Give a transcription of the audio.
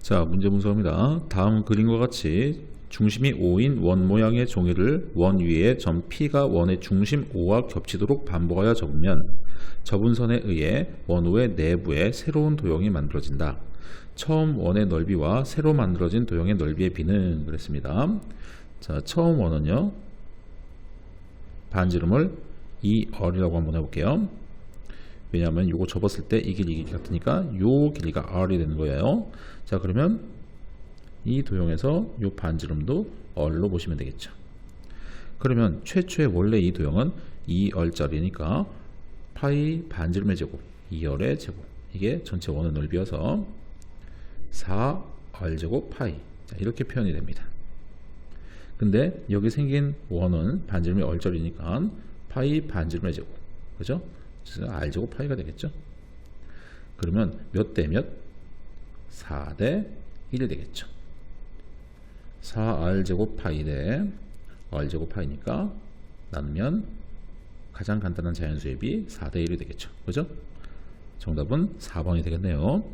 자, 문제 분석입니다. 다음 그림과 같이 중심이 5인 원 모양의 종이를 원 위에 점 P가 원의 중심 O와 겹치도록 반복하여 접으면 접은 선에 의해 원호의 내부에 새로운 도형이 만들어진다. 처음 원의 넓이와 새로 만들어진 도형의 넓이의 비는 그랬습니다. 자, 처음 원은요. 반지름을 2R이라고 한번 해볼게요. 왜냐하면 이거 접었을 때 이 길이 이 길이 같으니까 요 길이가 R이 되는 거예요. 자 그러면 이 도형에서 요 반지름도 R로 보시면 되겠죠. 그러면 최초의 원래 이 도형은 2R짜리니까 파이 반지름의 제곱 2R의 제곱 이게 전체 원의 넓이여서 4R제곱 파이 자, 이렇게 표현이 됩니다. 근데 여기 생긴 원은 반지름이 R짜리니까 파이 반지름의 제곱 그죠? R제곱 파이가 되겠죠. 그러면 몇 대 몇? 4 대 1이 되겠죠. 4R제곱 파이 대 R제곱 파이니까 나누면 가장 간단한 자연수의 비 4대 1이 되겠죠. 그죠? 정답은 4번이 되겠네요.